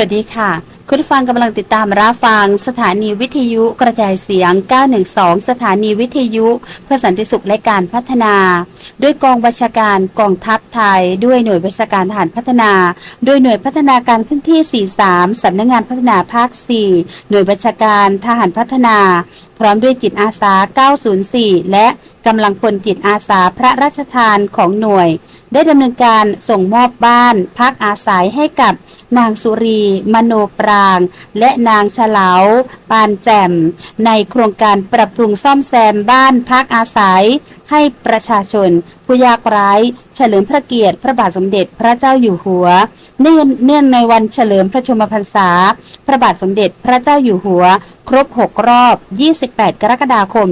วัสดีค่ะ คุณฟังกำลังติดตามรับฟัง สถานีวิทยุกระจายเสียง 912 สถานีวิทยุ เพื่อสันติสุขและการพัฒนา ด้วยกองบัญชาการกองทัพไทย ด้วยหน่วยบัญชาการทหารพัฒนา โดยหน่วยพัฒนาการพื้นที่ 43 สำนักงงานพัฒนาภาค 4 หน่วยบัญชาการทหารพัฒนา พร้อมด้วยจิตอาสา 904 และกำลังพลจิตอาสาพระราชทานของหน่วย ได้ดำเนินการส่งมอบบ้านพักอาศัยให้กับนางสุรี มโนปราง และนางฉลาว ปานแจ่ม ในโครงการปรับปรุงซ่อมแซมบ้านพักอาศัย ให้ประชาชน ผู้ยากไร้ เฉลิมพระเกียรติ พระบาทสมเด็จพระเจ้าอยู่หัว เนื่องในวันเฉลิมพระชนมพรรษา พระบาทสมเด็จพระเจ้าอยู่หัว ครบ 6 รอบ28 กรกฎาคม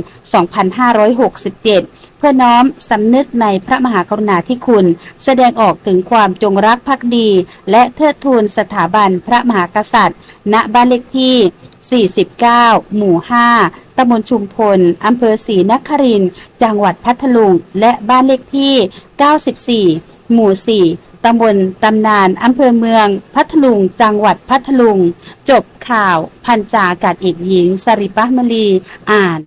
2567 เพื่อน้อมสำนึกในพระมหากรุณาธิคุณ แสดงออกถึงความจงรักภักดี และเทิดทูนสถาบันพระมหากษัตริย์ ณ บ้านเลขที่ 49 หมู่ 5ตำบลชุมพล อำเภอศรีนคริน จังหวัดพัทลุง และบ้านเลขที่ 94 หมู่ 4 ตำบลตำนานอำเภอเมือง พัทลุง จังหวัดพัทลุง จบข่าว พันจาอากาศเอกหญิงสริปะมลี อ่าน